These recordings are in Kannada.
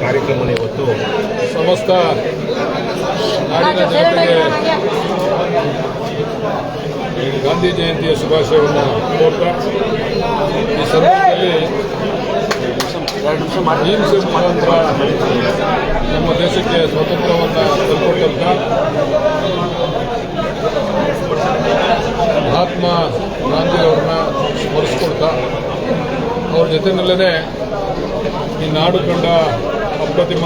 ಕಾರ್ಯಕ್ರಮ ಇವತ್ತು ಸಮಸ್ತ ನಾಡಿನ ಜನತೆಗೆ ಗಾಂಧಿ ಜಯಂತಿಯ ಶುಭಾಶಯವನ್ನು ಕೋರ್ತಾ ಈ ಸಂದರ್ಭದಲ್ಲಿ ಅಹಿಂಸೆ ಮುಖಾಂತರ ನಮ್ಮ ದೇಶಕ್ಕೆ ಸ್ವಾತಂತ್ರ್ಯವನ್ನು ತಂದುಕೊಟ್ಟಂತ ಮಹಾತ್ಮ ಗಾಂಧಿಯವರನ್ನ ಸ್ಮರಿಸ್ಕೊಳ್ತಾ ಅವ್ರ ಜೊತೆಯಲ್ಲೇ ಈ ನಾಡು ಕಂಡ ಅಪ್ರತಿಮ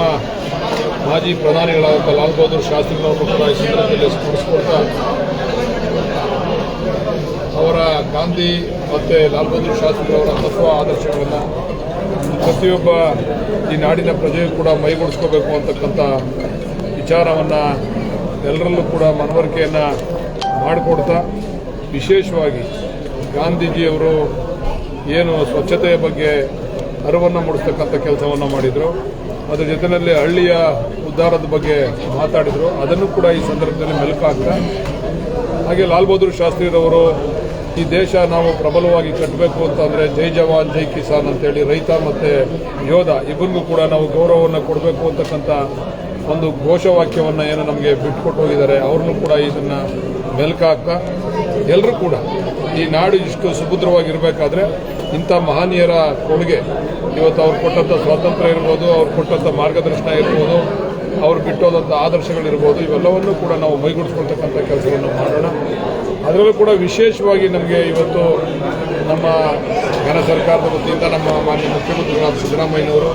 ಮಾಜಿ ಪ್ರಧಾನಿಗಳಾದಂಥ ಲಾಲ್ ಬಹದ್ದೂರ್ ಶಾಸ್ತ್ರಿಗಳವರು ಕೂಡ ಈ ಸಂದರ್ಭದಲ್ಲಿ ಸ್ಮರಿಸ್ಕೊಳ್ತಾ ಅವರ ಗಾಂಧಿ ಮತ್ತು ಲಾಲ್ ಬಹದ್ದೂರ್ ಶಾಸ್ತ್ರಿಗಳವರ ತತ್ವ ಆದರ್ಶಗಳನ್ನು ಪ್ರತಿಯೊಬ್ಬ ಈ ನಾಡಿನ ಪ್ರಜೆಯು ಕೂಡ ಮೈಗೂಡಿಸ್ಕೋಬೇಕು ಅಂತಕ್ಕಂಥ ವಿಚಾರವನ್ನು ಎಲ್ಲರಲ್ಲೂ ಕೂಡ ಮನವರಿಕೆಯನ್ನು ಮಾಡಿಕೊಡ್ತಾ, ವಿಶೇಷವಾಗಿ ಗಾಂಧೀಜಿಯವರು ಏನು ಸ್ವಚ್ಛತೆಯ ಬಗ್ಗೆ ಅರಿವನ್ನು ಮೂಡಿಸ್ತಕ್ಕಂಥ ಕೆಲಸವನ್ನು ಮಾಡಿದರು. ಅದರ ಜೊತೆಯಲ್ಲಿ ಹಳ್ಳಿಯ ಉದ್ಧಾರದ ಬಗ್ಗೆ ಮಾತಾಡಿದರು. ಅದನ್ನು ಕೂಡ ಈ ಸಂದರ್ಭದಲ್ಲಿ ಮೆಲುಕು ಹಾಕ್ತಾ. ಹಾಗೆ ಲಾಲ್ ಬಹದ್ದೂರ್ ಶಾಸ್ತ್ರಿರವರು, ಈ ದೇಶ ನಾವು ಪ್ರಬಲವಾಗಿ ಕಟ್ಟಬೇಕು ಅಂತಂದರೆ ಜೈ ಜವಾನ್, ಜೈ ಕಿಸಾನ್ ಅಂತೇಳಿ ರೈತ ಮತ್ತು ಯೋಧ ಇಬ್ಬರಿಗೂ ಕೂಡ ನಾವು ಗೌರವವನ್ನು ಕೊಡಬೇಕು ಅಂತಕ್ಕಂಥ ಒಂದು ಘೋಷವಾಕ್ಯವನ್ನು ಏನು ನಮಗೆ ಬಿಟ್ಕೊಟ್ಟು ಹೋಗಿದ್ದಾರೆ. ಅವ್ರನ್ನೂ ಕೂಡ ಇದನ್ನು ಮೆಲುಕು ಹಾಕ್ತಾ. ಎಲ್ಲರೂ ಕೂಡ ಈ ನಾಡು ಇಷ್ಟು ಸುಭದ್ರವಾಗಿರಬೇಕಾದ್ರೆ ಇಂಥ ಮಹನೀಯರ ಕೊಡುಗೆ. ಇವತ್ತು ಅವ್ರು ಕೊಟ್ಟಂಥ ಸ್ವಾತಂತ್ರ್ಯ ಇರ್ಬೋದು, ಅವ್ರು ಕೊಟ್ಟಂಥ ಮಾರ್ಗದರ್ಶನ ಇರ್ಬೋದು, ಅವ್ರು ಬಿಟ್ಟೋದಂಥ ಆದರ್ಶಗಳಿರ್ಬೋದು, ಇವೆಲ್ಲವನ್ನೂ ಕೂಡ ನಾವು ಮೈಗೂಡಿಸ್ಕೊಳ್ತಕ್ಕಂಥ ಕೆಲಸವನ್ನು ಮಾಡೋಣ. ಅದರಲ್ಲೂ ಕೂಡ ವಿಶೇಷವಾಗಿ ನಮಗೆ ಇವತ್ತು ನಮ್ಮ ಘನ ಸರ್ಕಾರದ ವತಿಯಿಂದ ನಮ್ಮ ಮಾನ್ಯ ಮುಖ್ಯಮಂತ್ರಿಗಳಾದ ಸಿದ್ದರಾಮಯ್ಯನವರು,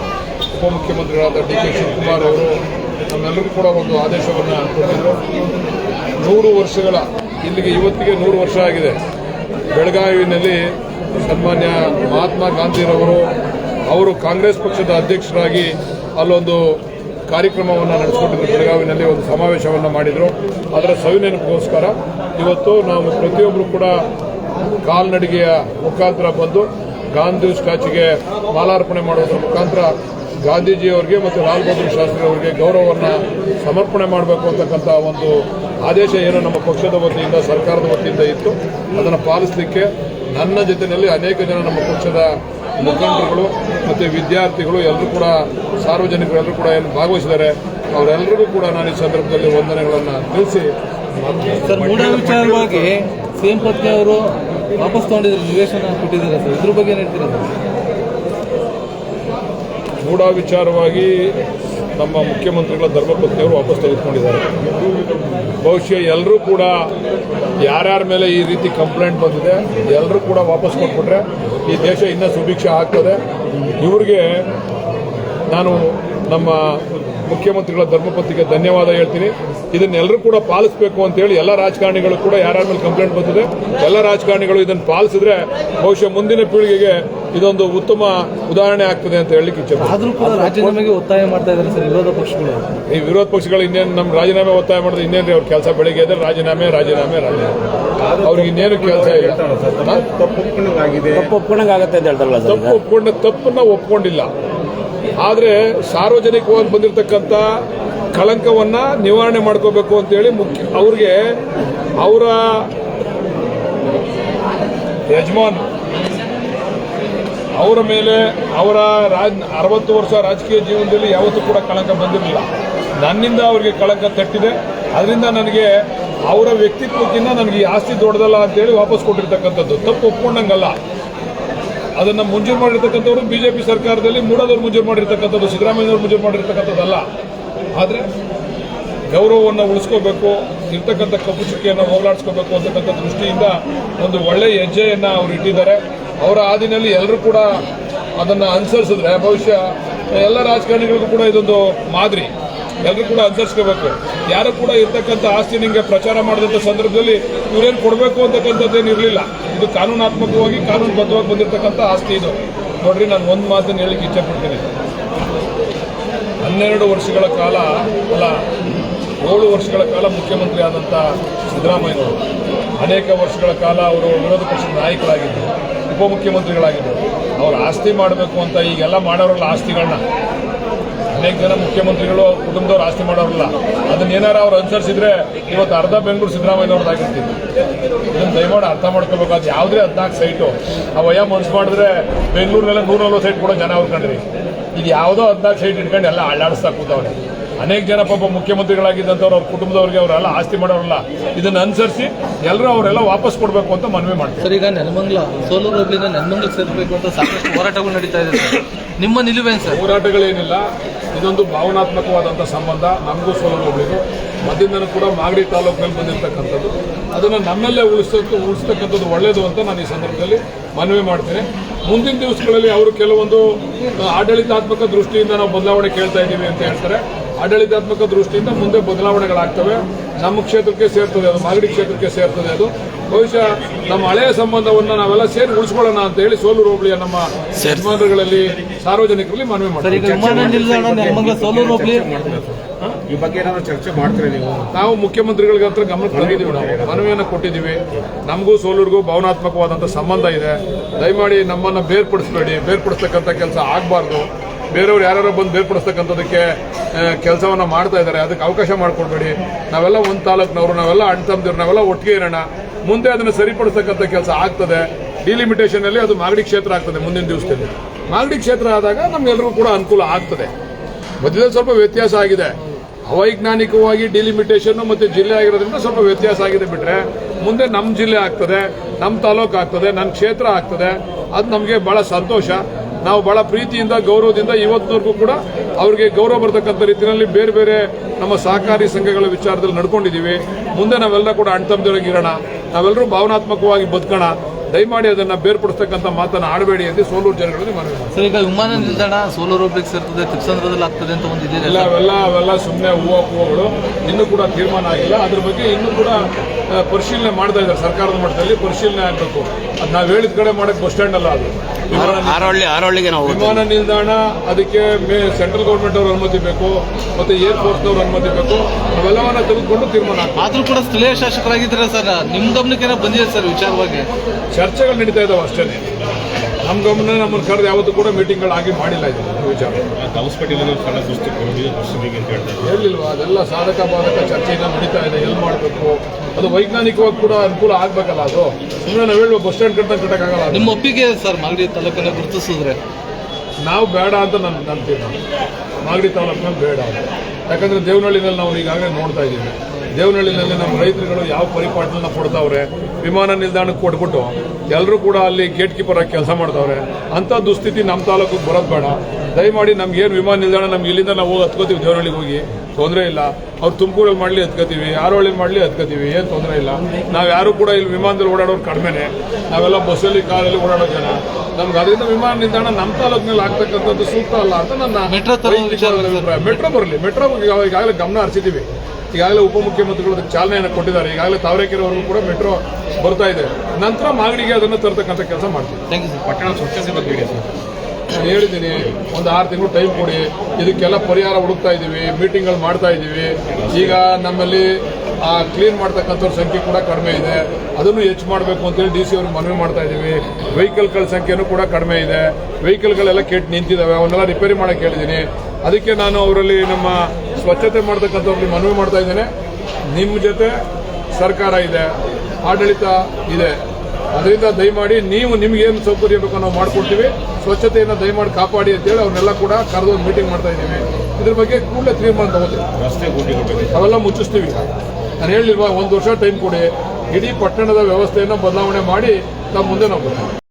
ಉಪಮುಖ್ಯಮಂತ್ರಿಗಳಾದ ಡಿ ಕೆ ಶಿವಕುಮಾರ್ ಅವರು ನಮ್ಮೆಲ್ಲರಿಗೂ ಕೂಡ ಒಂದು ಆದೇಶವನ್ನು ಕೊಟ್ಟಿದ್ದರು ನೂರು ವರ್ಷಗಳ, ಇಲ್ಲಿಗೆ ಇವತ್ತಿಗೆ ನೂರು ವರ್ಷ ಆಗಿದೆ. ಬೆಳಗಾವಿನಲ್ಲಿ ಸನ್ಮಾನ್ಯ ಮಹಾತ್ಮ ಗಾಂಧಿರವರು ಅವರು ಕಾಂಗ್ರೆಸ್ ಪಕ್ಷದ ಅಧ್ಯಕ್ಷರಾಗಿ ಅಲ್ಲೊಂದು ಕಾರ್ಯಕ್ರಮವನ್ನು ನಡೆಸಿಕೊಂಡಿದ್ರು ಬೆಳಗಾವಿನಲ್ಲಿ ಒಂದು ಸಮಾವೇಶವನ್ನು ಮಾಡಿದರು. ಅದರ ಸವಿನೆನಪಿಗೋಸ್ಕರ ಇವತ್ತು ನಾವು ಪ್ರತಿಯೊಬ್ಬರು ಕೂಡ ಕಾಲ್ನಡಿಗೆಯ ಮುಖಾಂತರ ಬಂದು ಗಾಂಧಿ ಸ್ಟ್ಯಾಚ್ಯೂಗೆ ಮಾಲಾರ್ಪಣೆ ಮಾಡುವುದರ ಮುಖಾಂತರ ಗಾಂಧೀಜಿಯವರಿಗೆ ಮತ್ತು ಲಾಲ್ ಬಹದ್ದೂರ್ ಶಾಸ್ತ್ರಿ ಅವರಿಗೆ ಗೌರವವನ್ನು ಸಮರ್ಪಣೆ ಮಾಡಬೇಕು ಅಂತಕ್ಕಂಥ ಒಂದು ಆದೇಶ ಏನು ನಮ್ಮ ಪಕ್ಷದ ವತಿಯಿಂದ, ಸರ್ಕಾರದ ವತಿಯಿಂದ ಇತ್ತು. ಅದನ್ನು ಪಾಲಿಸಲಿಕ್ಕೆ ನನ್ನ ಜೊತೆಯಲ್ಲಿ ಅನೇಕ ಜನ ನಮ್ಮ ಪಕ್ಷದ ಮುಖಂಡರುಗಳು ಮತ್ತು ವಿದ್ಯಾರ್ಥಿಗಳು ಎಲ್ಲರೂ ಕೂಡ, ಸಾರ್ವಜನಿಕರು ಎಲ್ಲರೂ ಕೂಡ ಏನು ಭಾಗವಹಿಸಿದ್ದಾರೆ. ಅವರೆಲ್ಲರಿಗೂ ಕೂಡ ನಾನು ಈ ಸಂದರ್ಭದಲ್ಲಿ ವಂದನೆಗಳನ್ನು ತಿಳಿಸಿ. ವಿಚಾರವಾಗಿ ಸಿಎಂ ಪತ್ನಿ ಅವರು ವಾಪಸ್ ತಗೊಂಡಿದ್ರು ನಿವೇಶನ ಕೊಟ್ಟಿದ್ದಾರೆ ಸರ್? ಇದ್ರ ಬಗ್ಗೆ ಹೇಳ್ತೀರಾ ಮೂಢ ವಿಚಾರವಾಗಿ ನಮ್ಮ ಮುಖ್ಯಮಂತ್ರಿಗಳ ಧರ್ಮಪತ್ನಿಯವರು ವಾಪಸ್ ತೆಗೆದುಕೊಂಡಿದ್ದಾರೆ. ಬಹುಶಃ ಎಲ್ಲರೂ ಕೂಡ ಯಾರ್ಯಾರ ಮೇಲೆ ಈ ರೀತಿ ಕಂಪ್ಲೇಂಟ್ ಬಂದಿದೆ, ಎಲ್ಲರೂ ಕೂಡ ವಾಪಸ್ ಕೊಟ್ಬಿಟ್ರೆ ಈ ದೇಶ ಇನ್ನೂ ಸುಭಿಕ್ಷೆ ಆಗ್ತದೆ. ಇವ್ರಿಗೆ ನಾನು ನಮ್ಮ ಮುಖ್ಯಮಂತ್ರಿಗಳ ಧರ್ಮಪತ್ನಿಗೆ ಧನ್ಯವಾದ ಹೇಳ್ತೀನಿ. ಇದನ್ನೆಲ್ಲರೂ ಕೂಡ ಪಾಲಿಸಬೇಕು ಅಂತೇಳಿ ಎಲ್ಲ ರಾಜಕಾರಣಿಗಳು ಕೂಡ ಯಾರ್ಯಾರ ಮೇಲೆ ಕಂಪ್ಲೇಂಟ್ ಬಂದಿದೆ, ಎಲ್ಲ ರಾಜಕಾರಣಿಗಳು ಇದನ್ನು ಪಾಲಿಸಿದ್ರೆ ಬಹುಶಃ ಮುಂದಿನ ಪೀಳಿಗೆಗೆ ಇದೊಂದು ಉತ್ತಮ ಉದಾಹರಣೆ ಆಗ್ತದೆ ಅಂತ ಹೇಳಲಿಕ್ಕೆ ಇಚ್ಛೆ ಆದರೂ ಕೂಡ ರಾಜೀನಾಮೆಗೆ ಒತ್ತಾಯ ಮಾಡ್ತಾ ಇದ್ದಾರೆ ಸರ್ ವಿರೋಧ ಪಕ್ಷಗಳು. ಈ ವಿರೋಧ ಪಕ್ಷಗಳು ಇನ್ನೇನು ನಮ್ಮ ರಾಜೀನಾಮೆ ಒತ್ತಾಯ ಮಾಡಿದ್ರೆ ಇನ್ನೇನು ಅವ್ರ ಕೆಲಸ ಬೆಳಿಗ್ಗೆ ಎದ್ರೆ ರಾಜೀನಾಮೆ ರಾಜೀನಾಮೆ ರಾಜೀನಾಮೆ. ಅವ್ರಿಗೆ ಇನ್ನೇನು ಕೆಲಸ ಇಲ್ಲ. ತಪ್ಪು ಒಪ್ಕೊಂಡಂಗಾಗತ್ತೆ ಅಂತ ಹೇಳ್ತಾರಲ್ಲ ಸರ್ ತಪ್ಪು ಒಪ್ಕೊಂಡ ತಪ್ಪನ್ನ ಒಪ್ಕೊಂಡಿಲ್ಲ. ಆದರೆ ಸಾರ್ವಜನಿಕವಾಗಿ ಬಂದಿರತಕ್ಕಂತ ಕಳಂಕವನ್ನ ನಿವಾರಣೆ ಮಾಡ್ಕೋಬೇಕು ಅಂತೇಳಿ ಮುಖ್ಯ ಅವ್ರಿಗೆ ಅವರ ಯಜಮಾನ್ ಅವರ ಮೇಲೆ ಅವರ ರಾಜ್ ಅರವತ್ತು ವರ್ಷ ರಾಜಕೀಯ ಜೀವನದಲ್ಲಿ ಯಾವತ್ತೂ ಕೂಡ ಕಳಂಕ ಬಂದಿರಲಿಲ್ಲ. ನನ್ನಿಂದ ಅವರಿಗೆ ಕಳಂಕ ತಟ್ಟಿದೆ. ಅದರಿಂದ ನನಗೆ ಅವರ ವ್ಯಕ್ತಿತ್ವಕ್ಕಿಂತ ನನಗೆ ಆಸ್ತಿ ದೊಡ್ಡದಲ್ಲ ಅಂತೇಳಿ ವಾಪಸ್ ಕೊಟ್ಟಿರ್ತಕ್ಕಂಥದ್ದು. ತಪ್ಪು ಒಪ್ಕೊಂಡಂಗಲ್ಲ. ಅದನ್ನು ಮಂಜೂರು ಮಾಡಿರ್ತಕ್ಕಂಥವ್ರು ಬಿಜೆಪಿ ಸರ್ಕಾರದಲ್ಲಿ ಮೂಡೋದವ್ರು ಮಂಜೂರು ಮಾಡಿರ್ತಕ್ಕಂಥದ್ದು ಸಿದ್ದರಾಮಯ್ಯವ್ರು ಮಂಜೂರು ಮಾಡಿರ್ತಕ್ಕಂಥದ್ದಲ್ಲ. ಆದರೆ ಗೌರವವನ್ನು ಉಳಿಸ್ಕೋಬೇಕು, ಇರ್ತಕ್ಕಂಥ ಕಪ್ಪು ಚುಕ್ಕಿಯನ್ನು ಹೋಗಲಾಡಿಸ್ಕೋಬೇಕು ಅಂತಕ್ಕಂಥ ದೃಷ್ಟಿಯಿಂದ ಒಂದು ಒಳ್ಳೆಯ ಹೆಜ್ಜೆಯನ್ನು ಅವರು ಇಟ್ಟಿದ್ದಾರೆ. ಅವರ ಹಾದಿನಲ್ಲಿ ಎಲ್ಲರೂ ಕೂಡ ಅದನ್ನು ಅನುಸರಿಸಿದ್ರೆ. ಬಹುಶಃ ಎಲ್ಲ ರಾಜಕಾರಣಿಗಳಿಗೂ ಕೂಡ ಇದೊಂದು ಮಾದರಿ. ಎಲ್ಲರೂ ಕೂಡ ಅನುಸರಿಸ್ಕೋಬೇಕು. ಯಾರು ಕೂಡ ಇರ್ತಕ್ಕಂಥ ಆಸ್ತಿ ನಿಮಗೆ ಪ್ರಚಾರ ಮಾಡಿದಂಥ ಸಂದರ್ಭದಲ್ಲಿ ಇವರೇನು ಕೊಡಬೇಕು ಅಂತಕ್ಕಂಥದ್ದೇನು ಇರಲಿಲ್ಲ. ಇದು ಕಾನೂನಾತ್ಮಕವಾಗಿ, ಕಾನೂನುಬದ್ಧವಾಗಿ ಬಂದಿರತಕ್ಕಂಥ ಆಸ್ತಿ ಇದು. ನೋಡ್ರಿ, ನಾನು ಒಂದು ಮಾತನ್ನು ಹೇಳಿಕ್ಕೆ ಇಚ್ಛೆಪಡ್ತೀನಿ ಹನ್ನೆರಡು ವರ್ಷಗಳ ಕಾಲ, ಅಲ್ಲ, ಏಳು ವರ್ಷಗಳ ಕಾಲ ಮುಖ್ಯಮಂತ್ರಿ ಆದಂಥ ಸಿದ್ದರಾಮಯ್ಯನವರು. ಅನೇಕ ವರ್ಷಗಳ ಕಾಲ ಅವರು ವಿರೋಧ ಪಕ್ಷದ ನಾಯಕರಾಗಿದ್ದರು. ಉಪಮುಖ್ಯಮಂತ್ರಿಗಳಾಗಿದ್ದರು. ಅವ್ರು ಆಸ್ತಿ ಮಾಡಬೇಕು ಅಂತ ಈಗೆಲ್ಲ ಮಾಡೋರಲ್ಲ ಆಸ್ತಿಗಳನ್ನ ಅನೇಕ ಜನ ಮುಖ್ಯಮಂತ್ರಿಗಳು ಕುಟುಂಬದವ್ರು ಆಸ್ತಿ ಮಾಡೋರಲ್ಲ. ಅದನ್ನ ಏನಾರು ಅವ್ರು ಅನುಸರಿಸಿದ್ರೆ ಇವತ್ತು ಅರ್ಧ ಬೆಂಗಳೂರು ಸಿದ್ದರಾಮಯ್ಯನವ್ರದ್ದಾಗಿರ್ತಿತ್ತು ಇದನ್ನು ದಯಮಾಡಿ ಅರ್ಥ ಮಾಡ್ಕೋಬೇಕು. ಅದು ಯಾವುದೇ ಹದಿನಾಲ್ಕು ಸೈಟು. ಆ ವಯ ಮನ್ಸು ಮಾಡಿದ್ರೆ ಬೆಂಗಳೂರಿನೆಲ್ಲ ನೂರ ನಲ್ವತ್ತು ಸೈಟ್ ಕೂಡ ಜನ ಅವ್ರು ಇದು ಯಾವುದೋ ಹದಿನಾಲ್ಕು ಸೈಟ್ ಇಟ್ಕೊಂಡು ಎಲ್ಲ ಅಳ್ಳಾಡಿಸ್ತಾ ಕೂತವ್ರೆ. ಅನೇಕ ಜನ ಪಾಪ ಮುಖ್ಯಮಂತ್ರಿಗಳಾಗಿದ್ದಂಥವ್ರು ಅವ್ರ ಕುಟುಂಬದವ್ರಿಗೆ ಅವರೆಲ್ಲ ಆಸ್ತಿ ಮಾಡೋರಲ್ಲ ಇದನ್ನ ಅನುಸರಿಸಿ ಎಲ್ಲರೂ ಅವರೆಲ್ಲ ವಾಪಸ್ ಕೊಡಬೇಕು ಅಂತ ಮನವಿ ಮಾಡ್ತಾರೆ ಸರ್ ಈಗ ನೆಲಮಂಗ್ಲ ಸೋಲೂರು ಹೋಗ್ಲಿಂದ ನೆಲಮಂಗ್ಲ ಸೇರಬೇಕು ಅಂತ ಸಾಕಷ್ಟು ಹೋರಾಟಗಳು ನಡೀತಾ ಇದೆ ನಿಮ್ಮ ನಿಲುವೇನು ಸರ್? ಹೋರಾಟಗಳೇನಿಲ್ಲ ಇದೊಂದು ಭಾವನಾತ್ಮಕವಾದಂಥ ಸಂಬಂಧ ನಮಗೂ ಸೋಲೂರು ಹೋಗ್ಲಿದ್ದು ಮಧ್ಯದಿಂದನೂ ಕೂಡ ಮಾಗಡಿ ತಾಲೂಕಿನಲ್ಲಿ ಬಂದಿರತಕ್ಕಂಥದ್ದು. ಅದನ್ನು ನಮ್ಮಲ್ಲೇ ಉಳಿಸೋದು ಉಳಿಸ್ತಕ್ಕಂಥದ್ದು ಒಳ್ಳೆಯದು ಅಂತ ನಾನು ಈ ಸಂದರ್ಭದಲ್ಲಿ ಮನವಿ ಮಾಡ್ತೇನೆ. ಮುಂದಿನ ದಿವಸಗಳಲ್ಲಿ ಅವರು ಕೆಲವೊಂದು ಆಡಳಿತಾತ್ಮಕ ದೃಷ್ಟಿಯಿಂದ ನಾವು ಬದಲಾವಣೆ ಕೇಳ್ತಾ ಇದ್ದೀವಿ ಅಂತ ಹೇಳ್ತಾರೆ. ಆಡಳಿತಾತ್ಮಕ ದೃಷ್ಟಿಯಿಂದ ಮುಂದೆ ಬದಲಾವಣೆಗಳಾಗ್ತವೆ. ನಮ್ಮ ಕ್ಷೇತ್ರಕ್ಕೆ ಸೇರ್ತದೆ ಅದು ಮಾಗಡಿ ಕ್ಷೇತ್ರಕ್ಕೆ ಸೇರ್ತದೆ ಅದು. ಬಹುಶಃ ನಮ್ಮ ಹಳೆಯ ಸಂಬಂಧವನ್ನು ನಾವೆಲ್ಲ ಸೇರಿ ಉಳಿಸ್ಕೊಳ್ಳೋಣ ಅಂತ ಹೇಳಿ ಸೋಲೂರು ಹೋಬಳಿಯ ನಮ್ಮ ಯಜಮಾನರುಗಳಲ್ಲಿ ಸಾರ್ವಜನಿಕರಲ್ಲಿ ಮನವಿ ಮಾಡ್ತೀವಿ. ನೀವು? ನಾವು ಮುಖ್ಯಮಂತ್ರಿಗಳಿಗೆ ಹತ್ರ ಗಮನಕ್ಕೆ ತಂದಿದ್ದೀವಿ ನಾವು. ಮನವಿಯನ್ನು ಕೊಟ್ಟಿದ್ದೀವಿ. ನಮಗೂ ಸೋಲೂರಿಗೂ ಭಾವನಾತ್ಮಕವಾದಂಥ ಸಂಬಂಧ ಇದೆ. ದಯಮಾಡಿ ನಮ್ಮನ್ನು ಬೇರ್ಪಡಿಸಬೇಡಿ. ಬೇರ್ಪಡಿಸ್ತಕ್ಕಂಥ ಕೆಲಸ ಆಗಬಾರ್ದು. ಬೇರೆಯವ್ರು ಯಾರು ಬಂದು ಬೇರ್ಪಡಿಸ್ತಕ್ಕಂಥದಕ್ಕೆ ಕೆಲಸವನ್ನು ಮಾಡ್ತಾ ಇದ್ದಾರೆ ಅದಕ್ಕೆ ಅವಕಾಶ ಮಾಡಿಕೊಡ್ಬೇಡಿ. ನಾವೆಲ್ಲ ಒಂದು ತಾಲೂಕಿನವರು, ನಾವೆಲ್ಲ ಅಣ್ಣ ತಮ್ಮದಿರು ನಾವೆಲ್ಲ ಒಟ್ಟಿಗೆ ಇರೋಣ. ಮುಂದೆ ಅದನ್ನು ಸರಿಪಡಿಸ್ತಕ್ಕಂಥ ಕೆಲಸ ಆಗ್ತದೆ. ಡಿಲಿಮಿಟೇಷನ್ ಅಲ್ಲಿ ಅದು ಮಾಗಡಿ ಕ್ಷೇತ್ರ ಆಗ್ತದೆ ಮುಂದಿನ ದಿವಸದಲ್ಲಿ. ಮಾಗಡಿ ಕ್ಷೇತ್ರ ಆದಾಗ ನಮ್ಗೆಲ್ರಿಗೂ ಕೂಡ ಅನುಕೂಲ ಆಗ್ತದೆ. ಮಧ್ಯದಲ್ಲಿ ಸ್ವಲ್ಪ ವ್ಯತ್ಯಾಸ ಆಗಿದೆ. ಅವೈಜ್ಞಾನಿಕವಾಗಿ ಡಿಲಿಮಿಟೇಷನ್ ಮತ್ತೆ ಜಿಲ್ಲೆ ಆಗಿರೋದ್ರಿಂದ ಸ್ವಲ್ಪ ವ್ಯತ್ಯಾಸ ಆಗಿದೆ ಬಿಟ್ರೆ, ಮುಂದೆ ನಮ್ಮ ಜಿಲ್ಲೆ ಆಗ್ತದೆ ನಮ್ಮ ತಾಲೂಕು ಆಗ್ತದೆ ನನ್ನ ಕ್ಷೇತ್ರ ಆಗ್ತದೆ. ಅದು ನಮಗೆ ಬಹಳ ಸಂತೋಷ. ನಾವು ಬಹಳ ಪ್ರೀತಿಯಿಂದ ಗೌರವದಿಂದ ಇವತ್ತಿನವರೆಗೂ ಕೂಡ ಅವರಿಗೆ ಗೌರವ ಬರ್ತಕ್ಕಂಥ ರೀತಿಯಲ್ಲಿ ಬೇರೆ ಬೇರೆ ನಮ್ಮ ಸಹಕಾರಿ ಸಂಘಗಳ ವಿಚಾರದಲ್ಲಿ ನಡ್ಕೊಂಡಿದ್ದೀವಿ. ಮುಂದೆ ನಾವೆಲ್ಲ ಕೂಡ ಅಣ್ತಮ್ದೊಳಗೆ ಇರೋಣ. ನಾವೆಲ್ಲರೂ ಭಾವನಾತ್ಮಕವಾಗಿ ಬದುಕೋಣ. ದಯಮಾಡಿ ಅದನ್ನ ಬೇರ್ಪಡಿಸ್ತಕ್ಕಂಥ ಮಾತನ್ನು ಆಡಬೇಡಿ ಅಂತ ಸೋಲೂರು ಜನಗಳಲ್ಲಿ ಮನವಿ. ಸರ್ ಈಗ ವಿಮಾನ ನಿಲ್ದಾಣ ಸೋಲೂರು ಹೋಗ್ಲಿಕ್ಕೆ ಇರ್ತದೆ ತಿಪ್ಸಂದ್ರದಲ್ಲಿ ಆಗ್ತದೆ ಅಂತ ಒಂದಿದೆ ಇಲ್ಲ ಅವೆಲ್ಲ ಅವೆಲ್ಲ ಸುಮ್ಮನೆ ಹೂವು ಹೂವುಗಳು. ಇನ್ನೂ ಕೂಡ ತೀರ್ಮಾನ ಆಗಿಲ್ಲ. ಅದ್ರ ಬಗ್ಗೆ ಇನ್ನೂ ಕೂಡ ಪರಿಶೀಲನೆ ಮಾಡ್ತಾ ಇದ್ದಾರೆ ಸರ್ಕಾರದ ಮಟ್ಟದಲ್ಲಿ. ಪರಿಶೀಲನೆ ಆಗಬೇಕು. ಅದು ನಾವು ಹೇಳಿದ ಕಡೆ ಮಾಡಕ್ಕೆ ಬಸ್ ಸ್ಟ್ಯಾಂಡ್ ಅಲ್ಲ ಅದು. ವಿಮಾನ ನಿಲ್ದಾಣ. ಆರೋಳ್ಳಿ ಆರೋಳ್ಳಿಗೆ ನಾವು ವಿಮಾನ ನಿಲ್ದಾಣ ಅದಕ್ಕೆ ಮೇ ಸೆಂಟ್ರಲ್ ಗೌರ್ಮೆಂಟ್ ಅವ್ರ ಅನುಮತಿ ಬೇಕು ಮತ್ತೆ ಏರ್ ಫೋರ್ಸ್ನವ್ರ ಅನುಮತಿ ಬೇಕು ಅವೆಲ್ಲವನ್ನ ತೆಗೆದುಕೊಂಡು ತೀರ್ಮಾನ ಆಗ್ತದೆ ಆದ್ರೂ ಕೂಡ ಸ್ಥಳೀಯ ಶಾಸಕರಾಗಿದ್ದಾರೆ ಸರ್? ನಿಮ್ಮ ಗಮನಕ್ಕೆ ಬಂದಿದೆ ಸರ್ ವಿಚಾರವಾಗಿ? ಚರ್ಚೆಗಳು ನಡೀತಾ ಇದಾವೆ ಅಷ್ಟೇ ನಮ್ಮ ಗಮನ ನಮ್ಮನ್ನು ಕರೆದು ಯಾವತ್ತೂ ಕೂಡ ಮೀಟಿಂಗ್ಗಳಾಗಿ ಮಾಡಿಲ್ಲ ಇದು ವಿಚಾರ. ಹೇಳಿಲ್ವಾ? ಅದೆಲ್ಲ ಸಾಧಕ ಬಾಧಕ ಚರ್ಚೆಯಿಂದ ನಡೀತಾ ಇದೆ ಎಲ್ಲಿ ಮಾಡಬೇಕು? ಅದು ವೈಜ್ಞಾನಿಕವಾಗಿ ಕೂಡ ಅನುಕೂಲ ಆಗ್ಬೇಕಲ್ಲ ಅದು? ಸುಮ್ಮನೆ ನಾವು ಹೇಳುವ ಬಸ್ ಸ್ಟ್ಯಾಂಡ್ ಕಟ್ಟ ಕಟ್ಟಕ್ಕಾಗಲ್ಲ ಅದು. ನಿಮ್ಮ ಒಪ್ಪಿಗೆ ಸರ್ ಮಾಗಡಿ ತಾಲೂಕನ್ನ ಗುರುತಿಸಿದ್ರೆ? ನಾವು ಬೇಡ ಅಂತ ನನ್ನ ನನ್ನ ತೀರ್ಮಾನ. ಮಾಗಡಿ ತಾಲೂಕಿನಲ್ಲಿ ಬೇಡ ಅಂತ ಯಾಕಂದ್ರೆ ದೇವನಹಳ್ಳಿನಲ್ಲಿ ನಾವು ಈಗಾಗಲೇ ನೋಡ್ತಾ ಇದ್ದೀವಿ. ದೇವನಹಳ್ಳಿನಲ್ಲಿ ನಮ್ಮ ರೈತರುಗಳು ಯಾವ ಪರಿಪಾಠನ ಕೊಡ್ತಾವ್ರೆ? ವಿಮಾನ ನಿಲ್ದಾಣಕ್ಕೆ ಕೊಟ್ಬಿಟ್ಟು ಎಲ್ಲರೂ ಕೂಡ ಅಲ್ಲಿ ಗೇಟ್ ಕೀಪರ್ ಆಗಿ ಕೆಲಸ ಮಾಡ್ತವ್ರೆ. ಅಂಥ ದುಸ್ಥಿತಿ ನಮ್ಮ ತಾಲೂಕಿಗೆ ಬರೋದು ಬೇಡ. ದಯಮಾಡಿ ನಮ್ಗೇನು ವಿಮಾನ ನಿಲ್ದಾಣ ನಮ್ಗೆ ಇಲ್ಲಿಂದ ನಾವು ಹೋಗಿ ಹತ್ಕೋತೀವಿ ದೇವನಹಳ್ಳಿಗೆ ಹೋಗಿ. ತೊಂದರೆ ಇಲ್ಲ. ಅವ್ರು ತುಮಕೂರಲ್ಲಿ ಮಾಡಲಿ ಹತ್ಕೋತೀವಿ ಆರೋಳಿ ಮಾಡಲಿ ಹತ್ಕೋತೀವಿ ಏನು ತೊಂದರೆ ಇಲ್ಲ. ನಾವು ಯಾರು ಕೂಡ ಇಲ್ಲಿ ವಿಮಾನದಲ್ಲಿ ಓಡಾಡೋರು ಕಡಿಮೆನೆ. ನಾವೆಲ್ಲ ಬಸ್ಸಲ್ಲಿ ಕಾರಲ್ಲಿ ಓಡಾಡೋ ಜನ. ನಮ್ಗೆ ಅದರಿಂದ ವಿಮಾನ ನಿಲ್ದಾಣ ನಮ್ಮ ತಾಲೂಕಿನಲ್ಲಿ ಆಗ್ತಕ್ಕಂಥದ್ದು ಸೂಕ್ತ ಅಲ್ಲ ಅಂತ ನನ್ನ ಮೆಟ್ರೋ ಮೆಟ್ರೋ ಬರಲಿ. ಮೆಟ್ರೋ ಈಗಾಗಲೇ ಗಮನ ಹರಿಸಿದ್ದೀವಿ ಈಗಾಗಲೇ ಉಪಮುಖ್ಯಮಂತ್ರಿಗಳು ಅದಕ್ಕೆ ಚಾಲನೆಯನ್ನು ಕೊಟ್ಟಿದ್ದಾರೆ. ಈಗಾಗಲೇ ತಾವರೆಕೆರೆವರೆಗೂ ಕೂಡ ಮೆಟ್ರೋ ಬರ್ತಾ ಇದೆ. ನಂತರ ಮಾಗಡಿಗೆ ಅದನ್ನು ತರ್ತಕ್ಕಂಥ ಕೆಲಸ ಮಾಡ್ತೀವಿ. ಥ್ಯಾಂಕ್ ಯು ಸರ್ ಪಟ್ಟಣ ಸ್ವಚ್ಛತೆ ಬಗ್ಗೆ ಹೇಳಿ ಸರ್ ನಾನು ಹೇಳಿದ್ದೀನಿ ಒಂದು ಆರು ತಿಂಗಳು ಟೈಮ್ ಕೊಡಿ. ಇದಕ್ಕೆಲ್ಲ ಪರಿಹಾರ ಹುಡುಕ್ತಾ ಇದ್ದೀವಿ ಮೀಟಿಂಗ್ಗಳು ಮಾಡ್ತಾ ಇದ್ದೀವಿ. ಈಗ ನಮ್ಮಲ್ಲಿ ಆ ಕ್ಲೀನ್ ಮಾಡ್ತಕ್ಕಂಥವ್ರ ಸಂಖ್ಯೆ ಕೂಡ ಕಡಿಮೆ ಇದೆ. ಅದನ್ನು ಹೆಚ್ಚು ಮಾಡಬೇಕು ಅಂತೇಳಿ ಡಿ ಸಿ ಅವ್ರಿಗೆ ಮನವಿ ಮಾಡ್ತಾ ಇದ್ದೀವಿ. ವೆಹಿಕಲ್ಗಳ ಸಂಖ್ಯೆನೂ ಕೂಡ ಕಡಿಮೆ ಇದೆ. ವೆಹಿಕಲ್ಗಳೆಲ್ಲ ಕೆಟ್ಟು ನಿಂತಿದ್ದಾವೆ. ಅವನ್ನೆಲ್ಲ ರಿಪೇರಿ ಮಾಡೋಕ್ಕೆ ಹೇಳಿದ್ದೀನಿ. ಅದಕ್ಕೆ ನಾನು ಅವರಲ್ಲಿ ನಮ್ಮ ಸ್ವಚ್ಛತೆ ಮಾಡ್ತಕ್ಕಂಥವ್ರಲ್ಲಿ ಮನವಿ ಮಾಡ್ತಾ ಇದ್ದೇನೆ. ನಿಮ್ಮ ಜೊತೆ ಸರ್ಕಾರ ಇದೆ ಆಡಳಿತ ಇದೆ. ಅದರಿಂದ ದಯಮಾಡಿ ನೀವು ನಿಮ್ಗೇನು ಏನು ಸೌಕರ್ಯ ಬೇಕೋ ನಾವು ಮಾಡಿಕೊಡ್ತೀವಿ. ಸ್ವಚ್ಛತೆಯನ್ನು ದಯಮಾಡಿ ಕಾಪಾಡಿ ಅಂತೇಳಿ ಅವ್ರನ್ನೆಲ್ಲ ಕೂಡ ಕರೆದು ಒಂದು ಮೀಟಿಂಗ್ ಮಾಡ್ತಾ ಇದ್ದೀವಿ ಇದ್ರ ಬಗ್ಗೆ ಕೂಡಲೇ ತೀರ್ಮಾನ ತಗೋತೀವಿ. ಅವೆಲ್ಲ ಮುಚ್ಚಿಸ್ತೀವಿ. ನಾನು ಹೇಳಿಲ್ವಾ ಒಂದು ವರ್ಷ ಟೈಮ್ ಕೊಡಿ. ಇಡೀ ಪಟ್ಟಣದ ವ್ಯವಸ್ಥೆಯನ್ನು ಬದಲಾವಣೆ ಮಾಡಿ ನಾವು ಮುಂದೆ ನಾವು ಬರ್ತೀವಿ